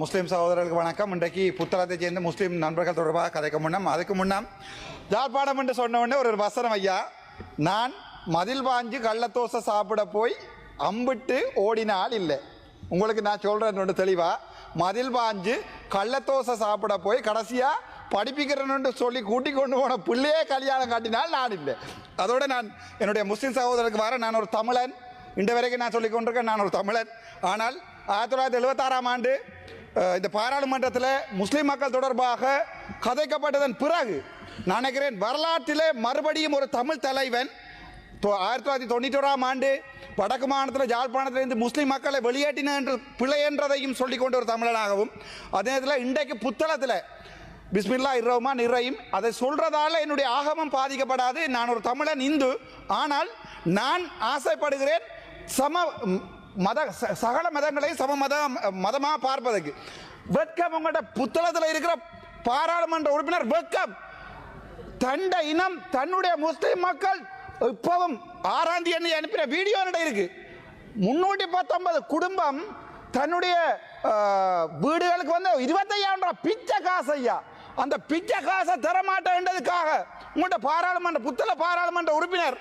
முஸ்லீம் சகோதரர்களுக்கு வணக்கம். இன்றைக்கு புத்தளத்தை சேர்ந்த முஸ்லீம் நண்பர்கள் தொடர்பாக கதைக்க முன்னம் அதுக்கு முன்னம் யாழ்ப்பாணம் என்று சொன்ன உடனே ஒரு வசனம் ஐயா. நான் மதில் பாஞ்சு கள்ளத்தோசை சாப்பிட போய் அம்பிட்டு ஓடினால் இல்லை. உங்களுக்கு நான் சொல்கிறேன் ஒன்று தெளிவா. மதில் பாஞ்சு கள்ளத்தோசை சாப்பிட போய் கடைசியாக படிப்பிக்கிறேன்னு சொல்லி கூட்டி கொண்டு போன பிள்ளையே கல்யாணம் காட்டினால் நான் இல்லை. அதோட நான் என்னுடைய முஸ்லீம் சகோதரருக்கு வர நான் ஒரு தமிழன். இன்று வரைக்கும் நான் சொல்லிக் கொண்டிருக்கேன் நான் ஒரு தமிழன். ஆனால் ஆயிரத்தி தொள்ளாயிரத்தி எழுபத்தாறாம் ஆண்டு இந்த பாராளுமன்றத்தில் முஸ்லீம் மக்கள் தொடர்பாக கதைக்கப்பட்டதன் பிறகு நான் நினைக்கிறேன் வரலாற்றிலே மறுபடியும் ஒரு தமிழ் தலைவன் தொ- ஆயிரத்தி தொள்ளாயிரத்தி தொண்ணூற்றி ஓராம் ஆண்டு வடக்கு மாநிலத்தில் ஜாழ்ப்பாணத்திலிருந்து முஸ்லீம் மக்களை வெளியேற்றின என்று பிழை என்றதையும் சொல்லிக் ஒரு தமிழனாகவும் அதே நேரத்தில் இன்றைக்கு புத்தளத்தில் பிஸ்மில்லா இர்ரஹ்மான் நிறையும் அதை சொல்றதால என்னுடைய ஆகமம் பாதிக்கப்படாது. நான் ஒரு தமிழன் இந்து. ஆனால் நான் ஆசைப்படுகிறேன் சம மத ச- சகல மதங்களையும் சம மத மதமாக பார்ப்பதற்கு. வெட்கம் உங்கள்கிட்ட புத்தளத்தில் இருக்கிற பாராளுமன்ற உறுப்பினர் வெட்கம். தண்ட இனம் தன்னுடைய முஸ்லிம் மக்கள் இப்பவும் ஆறாம் தேதி அனுப்பின வீடியோ என்னிடம் இருக்கு. முன்னூற்றி பத்தொன்பது குடும்பம் தன்னுடைய வீடுகளுக்கு வந்து இருபத்தையாயிரம் ரூபாய் பிச்சை காசு ஐயா. அந்த பிச்சை காசை தரமாட்டேன்றதுக்காக உங்கள்கிட்ட பாராளுமன்ற புத்தள பாராளுமன்ற உறுப்பினர்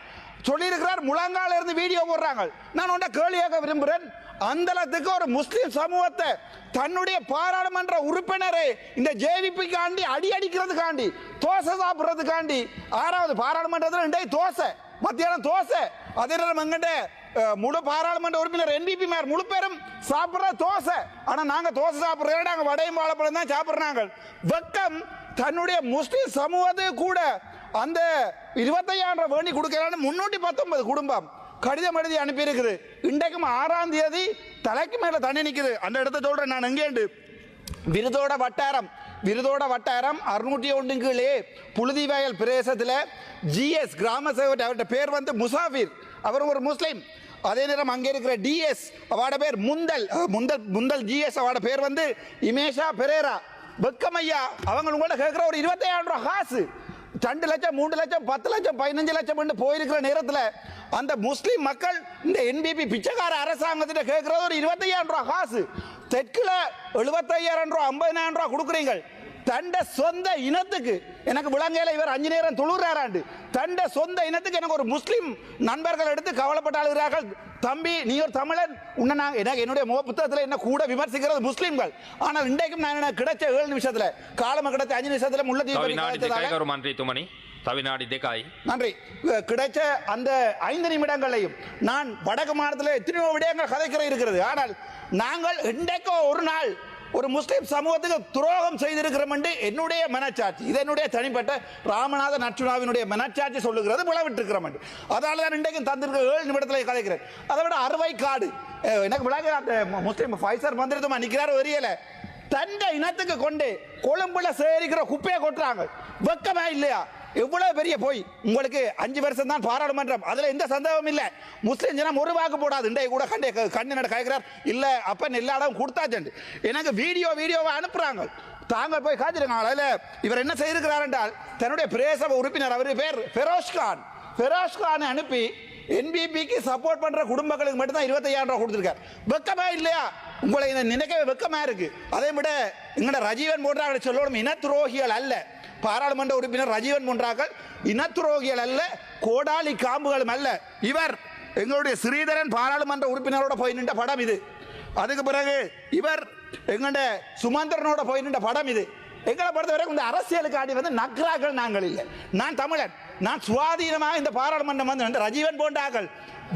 சொல்லியிருக்கிறார். முழங்கால இருந்து வீடியோ போடுறாங்க. நான் உண்ட கேள்வி கேட்க விரும்புகிறேன். அந்தளத்துக்கு ஒரு முஸ்லிம் சமூகத்தை தன்னுடைய பாராளுமன்ற உறுப்பினரை இந்த ஜேவிபிக்காண்டி அடி அடிக்கிறதுக்காண்டி தோசை சாப்பிட்றதுக்காண்டி ஆறாவது பாராளுமன்றத்தில் இன்றைய தோசை மத்தியானம் தோசை. அதே நேரம் எங்கிட்ட முழு பாராளுமன்ற உறுப்பினர் என்பிபி மேர் முழு பேரும் சாப்பிட்ற தோசை. ஆனால் நாங்கள் தோசை சாப்பிட்றோம். நாங்கள் வடையும் வாழைப்பழம் தான் சாப்பிட்றாங்க வெக்கம் தன்னுடைய முஸ்லிம் சமூகத்துக்கு கூட அந்த இருபத்தையாயிரம் வேண்டி கொடுக்கலான்னு முன்னூற்றி பத்தொன்பது குடும்பம் கடிதம் எழுதி அனுப்பியிருக்குது. இன்றைக்கும் ஆறாம் தேதி தலைக்கு மேலே தண்ணி நிற்குது அந்த இடத்த சொல்கிறேன் நான் எங்கேண்டு? விருதோட வட்டாரம் விருதோட வட்டாரம் அறுநூற்றி ஒன்று கீழே புழுதி வயல் பிரதேசத்தில் ஜிஎஸ் கிராம சேவகர் அவர்கிட்ட பேர் வந்து முசாஃபிர். அவர் ஒரு முஸ்லீம். அதே நேரம் அங்கே இருக்கிற டிஎஸ் அவட பேர் முந்தல். முந்தல் முந்தல் ஜிஎஸ் அவட பேர் வந்து இமேஷா பெரேரா. வெக்கமையா அவங்க கூட கேட்குற ஒரு இருபத்தையாயிரம் ரூபா காசு. ரெண்டு லட்சம் மூணு லட்சம் பத்து லட்சம் பதினஞ்சு லட்சம் போயிருக்கிற நேரத்தில் அந்த முஸ்லீம் மக்கள் இந்த என்பிபி பிச்சைக்கார அரசாங்கத்திட்ட கேட்கறது ஒரு இருபத்தையாயிரம் ரூபா காசு. தெற்குல எழுபத்தையாயிரம் ரூபா ஐம்பதாயிரம் ரூபா கொடுக்குறீங்க. தண்ட சொந்த இனத்துக்கு எனக்கு விளங்கையில் இவர் அஞ்சு நேரம் துளுறாராண்டு தண்ட சொந்த இனத்துக்கு எனக்கு ஒரு முஸ்லீம் நண்பர்கள் எடுத்து கவலைப்பட்டாளுகிறார்கள். தம்பி நீ ஒரு தமிழன். உன்னை நான் எனக்கு என்னுடைய முக புத்தகத்தில் என்ன கூட விமர்சிக்கிறது முஸ்லீம்கள். ஆனால் இன்றைக்கும் நான் என்ன கிடைச்ச ஏழு நிமிஷத்தில் காலமாக கிடைச்ச அஞ்சு நிமிஷத்தில் முள்ளத்தீவு நன்றி துமணி. தவிநாடி தேகாய் நன்றி. கிடைச்ச அந்த ஐந்து நிமிடங்களையும் நான் வடக்கு மாநிலத்தில் எத்தனையோ விடயங்கள் கதைக்கிற இருக்கிறது. ஆனால் நாங்கள் இன்றைக்கோ ஒரு நாள் ஒரு முஸ்லீம் சமூகத்துக்கு துரோகம் செய்திருக்கிறோம் என்று என்னுடைய மனச்சாட்சி இது என்னுடைய தனிப்பட்ட ராமநாத நச்சுனாவினுடைய மனச்சாட்சி சொல்லுகிறது விளவிட்டிருக்கிறோம் என்று அதனால தான் இன்றைக்கும் தந்திருக்க ஏழு நிமிடத்தில் கதைக்கிறேன். அதை விட அறுவை காடு. எனக்கு விளக்க அந்த முஸ்லீம் ஃபைசர் மந்திரத்துமா நிற்கிறார் தெரியல தண்ட இனத்துக்கு கொண்டு கொழும்புல சேரிக்கிற குப்பையை கொட்டுறாங்க. வெக்கமே இல்லையா? எவ்வளவு பெரிய போய் உங்களுக்கு அஞ்சு வருஷம் தான் பாராளுமன்றம். அதுல எந்த சந்தேகமும் இல்ல. முஸ்லிம் ஜனம் ஒரு வாக்கு போடாது. இன்றைய கூட கண்டே கண்ணு நட கேட்கிறார் இல்ல அப்பன் எல்லா இடம் கொடுத்தாச்சு எனக்கு வீடியோ வீடியோவை அனுப்புறாங்க. தாங்கள் போய் காத்திருங்க. அதில் இவர் என்ன செய்திருக்கிறார் என்றால் தன்னுடைய பிரேசப உறுப்பினர் அவர் பேர் ஃபெரோஸ்கான் கான். அனுப்பி என்பிபிக்கு சப்போர்ட் பண்ற குடும்பங்களுக்கு மட்டும் தான் இருபத்தையாயிரம் ரூபா கொடுத்துருக்காரு. வெக்கமா இல்லையா? உங்களை இதை நினைக்கவே வெக்கமா இருக்கு. அதை விட எங்கட ரஜீவன் போன்றாங்க சொல்லணும். இன துரோகிகள் அல்ல. பாராளுமன்ற உறுப்பினர் ரஜீவன் போன்றார்கள் இன துரோகிகள் அல்ல கோடாலி காம்புகளும் அல்ல. இவர் எங்களுடைய ஸ்ரீதரன் பாராளுமன்ற உறுப்பினரோட போய் நின்ற படம் இது. அதுக்கு பிறகு இவர் எங்களுடைய சுமந்திரனோட போய் நின்ற படம் இது. எங்களை பொறுத்தவரை இந்த அரசியலுக்கு ஆடி வந்து நக்ராக்கள் நாங்கள் இல்லை. நான் தமிழன். நான் சுவாதீனமாக இந்த பாராளுமன்றம் வந்து ரஜீவன் போன்றார்கள்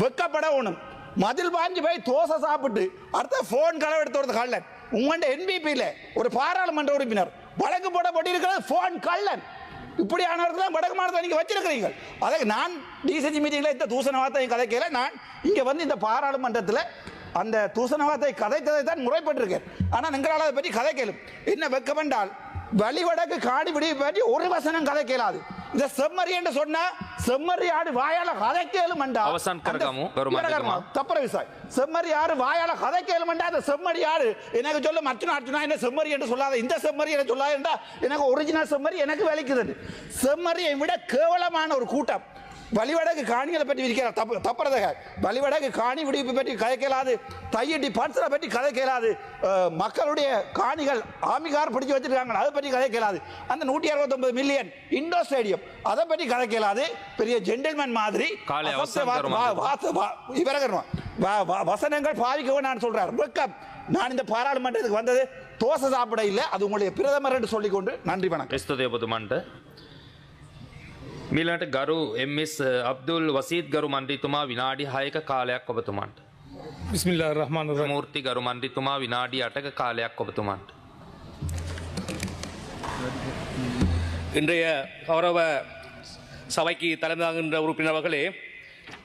வெக்கப்பட ஒண்ணும் மதில் பாஞ்சு போய் தோசை சாப்பிட்டு அடுத்த ஃபோன் களவு எடுத்து வரது கள்ளன். உங்கள்கிட்ட என்பிபியில் ஒரு பாராளுமன்ற உறுப்பினர். வழக்கு போடப்பட்டிருக்கிறது ஃபோன் கள்ளன். இப்படியானவர்கள் தான் வடக்கு மாநிலத்தை நீங்க வச்சிருக்கிறீங்க அதை நான் டிசிஜி மீட்டிங்ல இந்த தூசண வார்த்தை கதைக்கல. நான் இங்க வந்து இந்த பாராளுமன்றத்தில் அந்த தூசண வார்த்தை கதைத்ததை தான் முறைப்பட்டிருக்கேன். ஆனால் எங்களால் அதை பற்றி கதைக்கலும் என்ன வெக்கமென்றால் வழிவடக்கு காடி விடி பற்றி ஒரு வசனம் கதைக்கலாது இந்த செம்மறி என்று சொன்னா செம்மறி ஆடு வாயால கதைக்கலும் அவசான் அந்த- கரகமு, கரு இவரகமா, மாத்திக்கமா. தப்புற விசாய். செம்மறி ஆறு வாயால கதை கேளுமண்டா அந்த செம்மறி ஆறு எனக்கு சொல்ல அர்ச்சனா அர்ச்சனா என்ன செம்மறி என்று சொல்லாத இந்த செம்மறி என்று சொல்லாத எனக்கு ஒரிஜினல் செம்மறி எனக்கு வலிக்குது செம்மறியை விட கேவலமான ஒரு கூட்டம். வழிவடகு காணிகளை பற்றி விரிக்கிறார் தப்பு தப்புறதக. வழிவடகு காணி விடுவிப்பு பற்றி கதை கேளாது தையட்டி பர்சனை பற்றி கதை மக்களுடைய காணிகள் ஆமிகார் பிடிச்சி வச்சிருக்காங்க. அதை பற்றி கதை கேளாது அந்த நூற்றி அறுபத்தொம்பது மில்லியன் இண்டோர் ஸ்டேடியம் அதை பற்றி கதை கேளாது பெரிய ஜென்டில்மேன் மாதிரி வசனங்கள் பாவிக்கவும் நான் சொல்றார். வெக்கம் நான் இந்த பாராளுமன்றத்துக்கு வந்தது. தோசை சாப்பிட இல்லை. அது உங்களுடைய பிரதமர் என்று சொல்லிக்கொண்டு நன்றி வணக்கம். මිලට ගරු එම්ස් අබ්දුල් වසීත් ගරු මන්ඩිතුමා විනාඩි හයක කාලයක් ඔබතුමන්ට. பிஸ்மில்லா ரஹ்மான் ரஹீம் මූර්ති ගරු මන්ඩිතුමා විනාඩි අටක කාලයක් ඔබතුමන්ට. இன்றைய கௌரவ சபைக்கு தலைமையாகின்ற உறுப்பினர்களே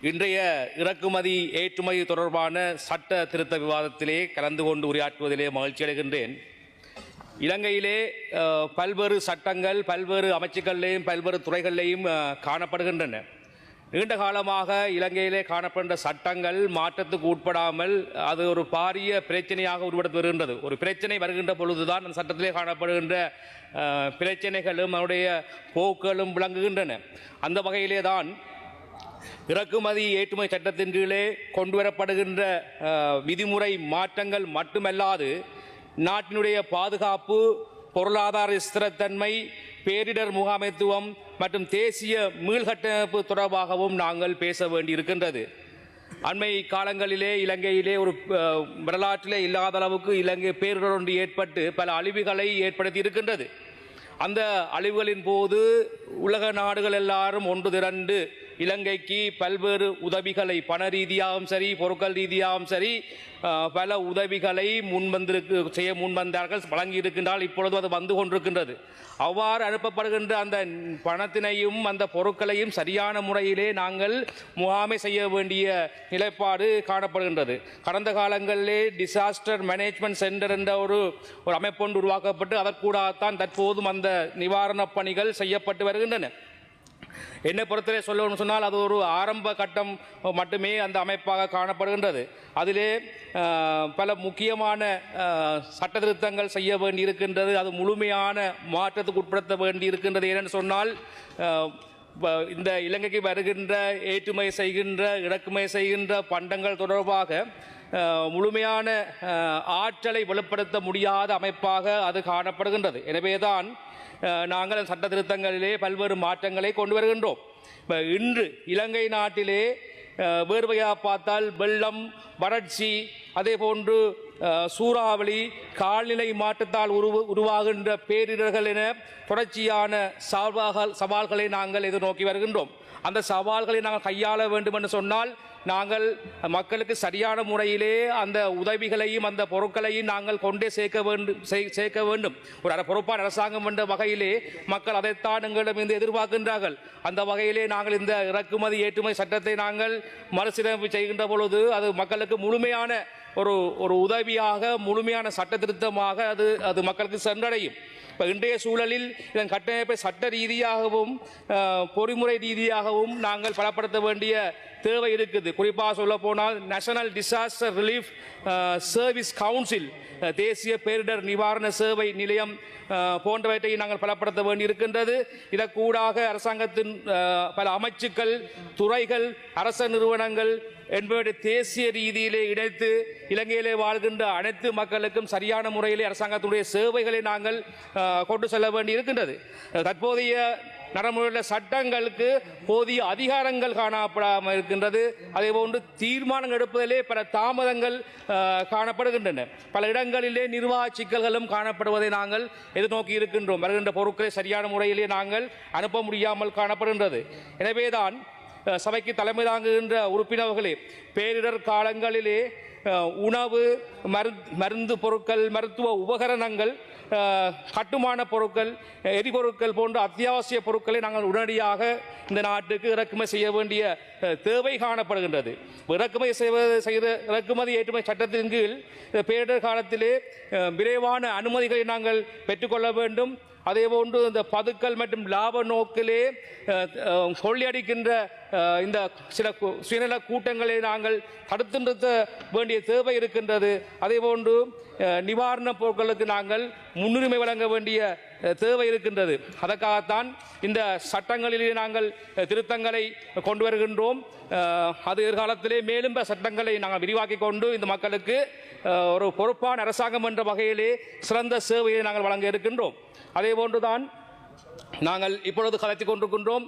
இன்றைய இறக்குமதி ஏற்றுமதி தொடர்பான சட்ட திருத்த விவாதத்திலே கலந்து கொண்டு உரையாற்றுவதிலே மகிழ்ச்சி அடைகின்றேன் இலங்கையிலே பல்வேறு சட்டங்கள் பல்வேறு அமைச்சுகளிலேயும் பல்வேறு துறைகளிலேயும் காணப்படுகின்றன. நீண்ட காலமாக இலங்கையிலே காணப்படுகின்ற சட்டங்கள் மாற்றத்துக்கு உட்படாமல் அது ஒரு பாரிய பிரச்சனையாக உருவெடுத்து வருகின்றது. ஒரு பிரச்சனை வருகின்ற பொழுதுதான் அந்த சட்டத்திலே காணப்படுகின்ற பிரச்சனைகளும் அதனுடைய போக்குகளும் விளங்குகின்றன. அந்த வகையிலே தான் இறக்குமதி ஏற்றுமதி சட்டத்தின் கீழே கொண்டு வரப்படுகின்ற விதிமுறை மாற்றங்கள் மட்டுமல்லாது நாட்டினுடைய பாதுகாப்பு பொருளாதார ஸ்திரத்தன்மை பேரிடர் முகாமைத்துவம் மற்றும் தேசிய மீள்கட்டமைப்பு தொடர்பாகவும் நாங்கள் பேச வேண்டியிருக்கின்றது. அண்மை காலங்களிலே இலங்கையிலே ஒரு வரலாற்றிலே இல்லாத அளவுக்கு இலங்கை பேரிடர் ஒன்று ஏற்பட்டு பல அழிவுகளை ஏற்படுத்தி இருக்கின்றது. அந்த அழிவுகளின் போது உலக நாடுகள் எல்லாரும் ஒன்று திரண்டு இலங்கைக்கு பல்வேறு உதவிகளை பண ரீதியாகவும் சரி பொருட்கள் ரீதியாகவும் சரி பல உதவிகளை முன்வந்திருக்கு செய்ய முன்வந்தார்கள் வழங்கி இருக்கின்றால் இப்பொழுது அது வந்து கொண்டிருக்கின்றது. அவ்வாறு அனுப்பப்படுகின்ற அந்த பணத்தினையும் அந்த பொருட்களையும் சரியான முறையிலே நாங்கள் முகாமை செய்ய வேண்டிய நிலைப்பாடு காணப்படுகின்றது. கடந்த காலங்களிலே டிசாஸ்டர் மேனேஜ்மெண்ட் சென்டர் என்ற ஒரு ஒரு அமைப்பொன்று உருவாக்கப்பட்டு அதற்கூடாகத்தான் தற்போதும் அந்த நிவாரணப் பணிகள் செய்யப்பட்டு வருகின்றன. என்னை பொறுத்தவரை சொல்லணும்னு சொன்னால் அது ஒரு ஆரம்ப கட்டம் மட்டுமே அந்த அமைப்பாக காணப்படுகின்றது. அதிலே பல முக்கியமான சட்ட திருத்தங்கள் செய்ய வேண்டியிருக்கின்றது. அது முழுமையான மாற்றத்துக்கு உட்படுத்த வேண்டியிருக்கின்றது. ஏனென்று சொன்னால் இந்த இலங்கைக்கு வருகின்ற ஏற்றுமதி செய்கின்ற இறக்குமதி செய்கின்ற பண்டங்கள் தொடர்பாக முழுமையான ஆற்றலை வெளிப்படுத்த முடியாத அமைப்பாக அது காணப்படுகின்றது. எனவேதான் நாங்கள் சட்ட திருத்தங்களிலே பல்வேறு மாற்றங்களை கொண்டு வருகின்றோம். இப்போ இன்று இலங்கை நாட்டிலே வேர்வையாக பார்த்தால் வெள்ளம் வறட்சி அதே போன்று சூறாவளி கால்நிலை மாற்றத்தால் உருவ உருவாகின்ற பேரிடர்கள் என தொடர்ச்சியான சவால்கள் சவால்களை நாங்கள் எதிர்நோக்கி வருகின்றோம். அந்த சவால்களை நாங்கள் கையாள வேண்டும் என்று சொன்னால் நாங்கள் மக்களுக்கு சரியான முறையிலே அந்த உதவிகளையும் அந்த பொருட்களையும் நாங்கள் கொண்டே சேர்க்க வேண்டும் சேர்க்க வேண்டும். ஒரு பொறுப்பான அரசாங்கம் என்ற வகையிலே மக்கள் அதைத்தான் எங்களிடம் இருந்து எதிர்பார்க்கின்றார்கள். அந்த வகையிலே நாங்கள் இந்த இறக்குமதி ஏற்றுமதி சட்டத்தை நாங்கள் மறுசீரமைப்பு செய்கின்ற பொழுது அது மக்களுக்கு முழுமையான ஒரு ஒரு உதவியாக முழுமையான சட்ட திருத்தமாக அது அது மக்களுக்கு சென்றடையும். இப்போ இன்றைய சூழலில் இதன் கட்டமைப்பை சட்ட ரீதியாகவும் பொறிமுறை ரீதியாகவும் நாங்கள் பலப்படுத்த வேண்டிய தேவை இருக்குது. குறிப்பாக சொல்ல போனால் national disaster relief service council தேசிய பேரிடர் நிவாரண சேவை நிலையம் போன்றவற்றை நாங்கள் பலப்படுத்த வேண்டியிருக்கின்றது. இதற்கூடாக அரசாங்கத்தின் பல அமைச்சுக்கள் துறைகள் அரச நிறுவனங்கள் என்பவற்றை தேசிய ரீதியிலே இணைத்து இலங்கையிலே வாழ்கின்ற அனைத்து மக்களுக்கும் சரியான முறையிலே அரசாங்கத்துடைய சேவைகளை நாங்கள் கொண்டு செல்ல வேண்டி இருக்கின்றது தற்போதைய நடைமுறையுள்ள சட்டங்களுக்கு போதிய அதிகாரங்கள் காணப்படாமல் இருக்கின்றது. அதே போன்று தீர்மானம் எடுப்பதிலே பல தாமதங்கள் காணப்படுகின்றன. பல இடங்களிலே நிர்வாக சிக்கல்களும் காணப்படுவதை நாங்கள் எதிர்நோக்கி இருக்கின்றோம். வருகின்ற பொருட்களை சரியான முறையிலே நாங்கள் அனுப்ப முடியாமல் காணப்படுகின்றது. எனவேதான் சபைக்கு தலைமை தாங்குகின்ற உறுப்பினர்களே பேரிடர் காலங்களிலே உணவு மரு மருந்து பொருட்கள் மருத்துவ உபகரணங்கள் கட்டுமான பொருட்கள் எரிபொருட்கள் போன்ற அத்தியாவசிய பொருட்களை நாங்கள் உடனடியாக இந்த நாட்டுக்கு இறக்குமதி செய்ய வேண்டிய தேவை காணப்படுகின்றது. இறக்குமதி செய்வது செய்த இறக்குமதி ஏற்றுமதி சட்டத்தின் கீழ் பேரிடர் காலத்திலே விரைவான அனுமதிகளை நாங்கள் பெற்றுக்கொள்ள வேண்டும். அதே போன்று இந்த பதுக்கல் மற்றும் லாப நோக்கிலே சொல்லியடிக்கின்ற கொள்ளையடிக்கின்ற இந்த சில சுயநல கூட்டங்களை நாங்கள் தடுத்து நிறுத்த வேண்டிய தேவை இருக்கின்றது. அதே போன்று நிவாரணப் பொருட்களுக்கு நாங்கள் முன்னுரிமை வழங்க வேண்டிய தேவை இருக்கின்றது. அதற்காகத்தான் இந்த சட்டங்களிலே நாங்கள் திருத்தங்களை கொண்டு வருகின்றோம். அது எதிர்காலத்திலே மேலும் சட்டங்களை நாங்கள் விரிவாக்கி கொண்டு இந்த மக்களுக்கு ஒரு பொறுப்பான அரசாங்கம் என்ற வகையிலே சிறந்த சேவையை நாங்கள் வழங்க இருக்கின்றோம். அதே போன்றுதான் நாங்கள் இப்பொழுது கதைத்துக் கொண்டிருக்கின்றோம்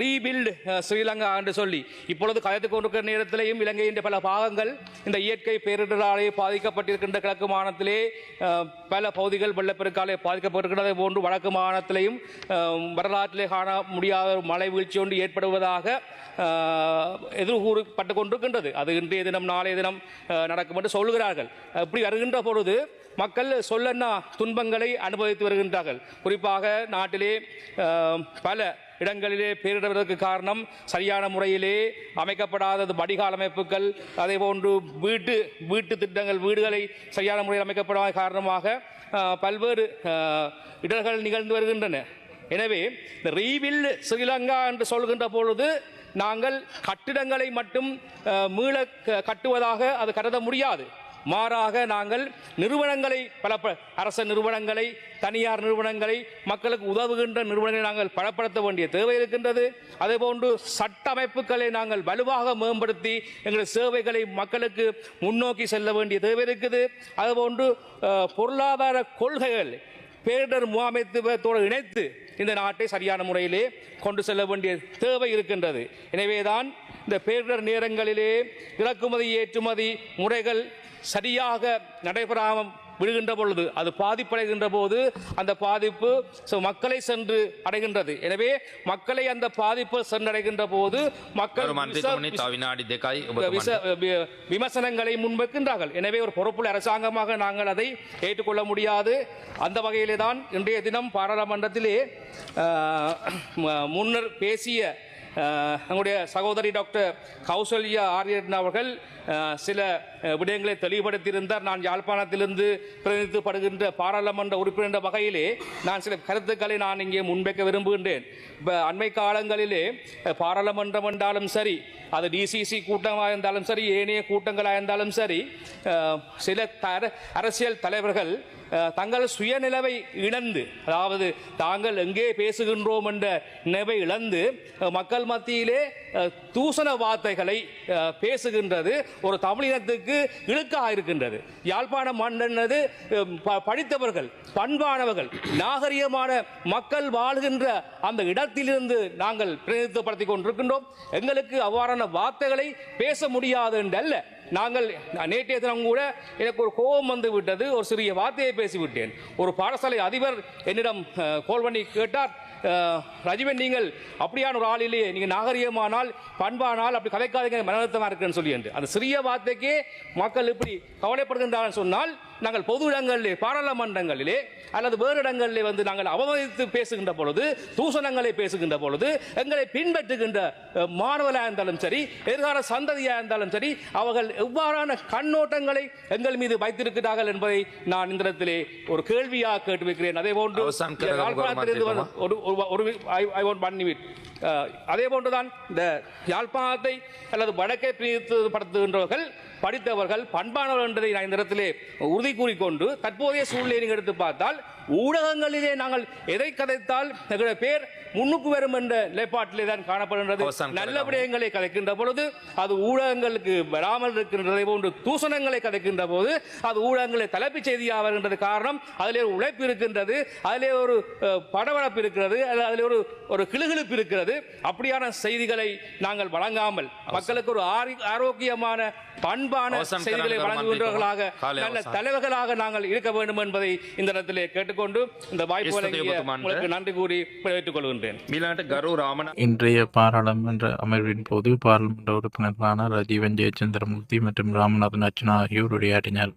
ரீபில்ட் ஸ்ரீலங்கா என்று சொல்லி. இப்பொழுது கதைத்துக் கொண்டிருக்கிற நேரத்திலேயும் இலங்கையின் பல பாகங்கள் இந்த இயற்கை பேரிடராலே பாதிக்கப்பட்டிருக்கின்ற கிழக்கு மாநிலத்திலே பல பகுதிகள் வெள்ளப்பெருக்காலே பாதிக்கப்பட்டிருக்கிறது போன்று வடக்கு மாநிலத்திலேயும் வரலாற்றிலே காண முடியாத ஒரு மழை வீழ்ச்சி ஒன்று ஏற்படுவதாக எதிர்கூறப்பட்டு கொண்டிருக்கின்றது. அது இன்றைய தினம் நாளைய தினம் நடக்கும் என்று சொல்கிறார்கள் அப்படி வருகின்ற பொழுது மக்கள் சொல்லன்னா துன்பங்களை அனுபவித்து வருகின்றார்கள். குறிப்பாக நாட்டிலே பல இடங்களிலே பேரிடுவதற்கு காரணம் சரியான முறையிலே அமைக்கப்படாதது வடிகால் அமைப்புகள் அதே போன்று வீட்டு வீட்டு திட்டங்கள் வீடுகளை சரியான முறையில் அமைக்கப்படாத காரணமாக பல்வேறு இடர்கள் நிகழ்ந்து வருகின்றன. எனவே இந்த ரீவில் ஸ்ரீலங்கா என்று சொல்கின்ற பொழுது நாங்கள் கட்டிடங்களை மட்டும் மீள க- கட்டுவதாக அது கருத முடியாது. மாறாக நாங்கள் நிறுவனங்களை பல அரச நிறுவனங்களை தனியார் நிறுவனங்களை மக்களுக்கு உதவுகின்ற நிறுவனங்களை நாங்கள் பலப்படுத்த வேண்டிய தேவை இருக்கின்றது. அதேபோன்று சட்ட அமைப்புகளை நாங்கள் வலுவாக மேம்படுத்தி எங்கள் சேவைகளை மக்களுக்கு முன்னோக்கி செல்ல வேண்டிய தேவை இருக்குது. அதுபோன்று பொருளாதார கொள்கைகள் பேரிடர் முகாமைத்துவத்தோடு இணைத்து இந்த நாட்டை சரியான முறையிலே கொண்டு செல்ல வேண்டிய தேவை இருக்கின்றது. எனவேதான் இந்த பேரிடர் நேரங்களிலே இறக்குமதி ஏற்றுமதி முறைகள் சரியாக நடைபெறாமல் விடுகின்ற பொழுது அது பாதிப்படைகின்ற போது அந்த பாதிப்பு மக்களை சென்று அடைகின்றது. எனவே மக்களை அந்த பாதிப்பு சென்றடைகின்ற போது மக்கள் விமர்சனங்களை முன்வைக்கின்றார்கள். எனவே ஒரு பொறுப்புள்ள அரசாங்கமாக நாங்கள் அதை ஏற்றுக்கொள்ள முடியாது. அந்த வகையிலே தான் இன்றைய தினம் பாராளுமன்றத்திலே முன்னர் பேசிய எங்களுடைய சகோதரி டாக்டர் கௌசல்யா ஆரியன் அவர்கள் சில விடயங்களை தெளிவுபடுத்தியிருந்தார். நான் யாழ்ப்பாணத்திலிருந்து பிரதிநிதித்துவப்படுகின்ற பாராளுமன்ற உறுப்பினர் என்ற வகையிலே நான் சில கருத்துக்களை நான் இங்கே முன்வைக்க விரும்புகின்றேன். அண்மை காலங்களிலே பாராளுமன்றம் என்றாலும் சரி அது டிசிசி கூட்டமாக இருந்தாலும் சரி ஏனைய கூட்டங்களாக இருந்தாலும் சரி சில தர அரசியல் தலைவர்கள் தங்கள் சுயநிலவை இழந்து அதாவது தாங்கள் எங்கே பேசுகின்றோம் என்ற நினைவை இழந்து மக்கள் மத்தியிலே தூசண வார்த்தைகளை பேசுகின்றது ஒரு தமிழினத்துக்கு இழுக்காக இருக்கின்றது யாழ்ப்பாண மண்ணது ப- படித்தவர்கள் பண்பானவர்கள் நாகரிகமான மக்கள் வாழ்கின்ற அந்த இடத்திலிருந்து நாங்கள் பிரதிநிதித்துவப்படுத்திக் கொண்டிருக்கின்றோம். எங்களுக்கு அவ்வாறான வார்த்தைகளை பேச முடியாது என்றல்ல நாங்கள் நேற்றைய தினம் கூட எனக்கு ஒரு கோபம் வந்து விட்டது. ஒரு சிறிய வார்த்தையை பேசிவிட்டேன். ஒரு பாடசாலை அதிபர் என்னிடம் கோல் பண்ணி கேட்டார். ரஜிவன் நீங்கள் அப்படியான ஒரு ஆள் இல்லையே நீங்கள் நாகரிகமானால் பண்பானால் அப்படி கதைக்காதீங்க மனநலத்தமாக இருக்குன்னு சொல்லி என்று அந்த சிறிய வார்த்தைக்கே மக்கள் இப்படி கவலைப்படுகின்றார்கள் சொன்னால் நாங்கள் பொது இடங்களிலே பாராளுமன்றங்களிலே அல்லது வேறு இடங்களிலே வந்து நாங்கள் அவமதித்து பேசுகின்ற பொழுது தூசணங்களை பேசுகின்ற பொழுது எங்களை பின்பற்றுகின்ற அஹ், மாணவர்களாக இருந்தாலும் சரி எதிர்கால சந்ததியாக இருந்தாலும் சரி அவர்கள் எவ்வாறான கண்ணோட்டங்களை எங்கள் மீது வைத்திருக்கிறார்கள் என்பதை நான் இந்த இடத்திலே ஒரு கேள்வியாக கேட்டு வைக்கிறேன் அதே போன்று ஒரு ஐ ஒன்ட் ஒன் நிமிட் அதே போன்றுதான் இந்த யாழ்ப்பாணத்தை அல்லது வடக்கை பிரித்துப்படுத்துகின்றவர்கள் படித்தவர்கள் பண்பானவர்கள் என்பதை நான் இந்த இடத்திலே உறுதி கூறிக்கொண்டு தற்போதைய சூழ்நிலையை நீங்கள் எடுத்து பார்த்தால் ஊடகங்களிலே நாங்கள் எதை கதைத்தால் எங்களுடைய பேர் முன்னுக்கு வரும் என்ற நிலைப்பாட்டிலே தான் காணப்படுகின்றது. நல்ல. விடயங்களை கதைக்கின்ற பொழுது அது ஊடகங்களுக்கு வராமல் இருக்கின்றதை போன்று தூசணங்களை கதைக்கின்ற போது அது ஊடகங்களை தலைப்புச் செய்தியாக வருகின்றது காரணம் அதிலே ஒரு உழைப்பு இருக்கின்றது அதிலே ஒரு படபடப்பு இருக்கிறது அதிலே ஒரு ஒரு கிளுகிழுப்பு இருக்கிறது. அப்படியான செய்திகளை நாங்கள் வழங்காமல் மக்களுக்கு ஒரு ஆரி- ஆரோக்கியமான பண்பான அன்பான செய்திகளை வழங்குகின்றவர்களாக நல்ல தலைவர்களாக நாங்கள் இருக்க வேண்டும் என்பதை இந்த இடத்திலே கேட்டுக்கொண்டு இந்த வாய்ப்பு வழங்கிய நன்றி கூறி விடைபெற்றுக் கொள்கின்றேன். இன்றைய பாராளுமன்ற அமர்வின் போது பாராளுமன்ற உறுப்பினர்களான ரஜீவன் ஜெயச்சந்திரமூர்த்தி மற்றும் ராமநாதன் அர்ச்சனா ஆகியோர் உரையாடினர்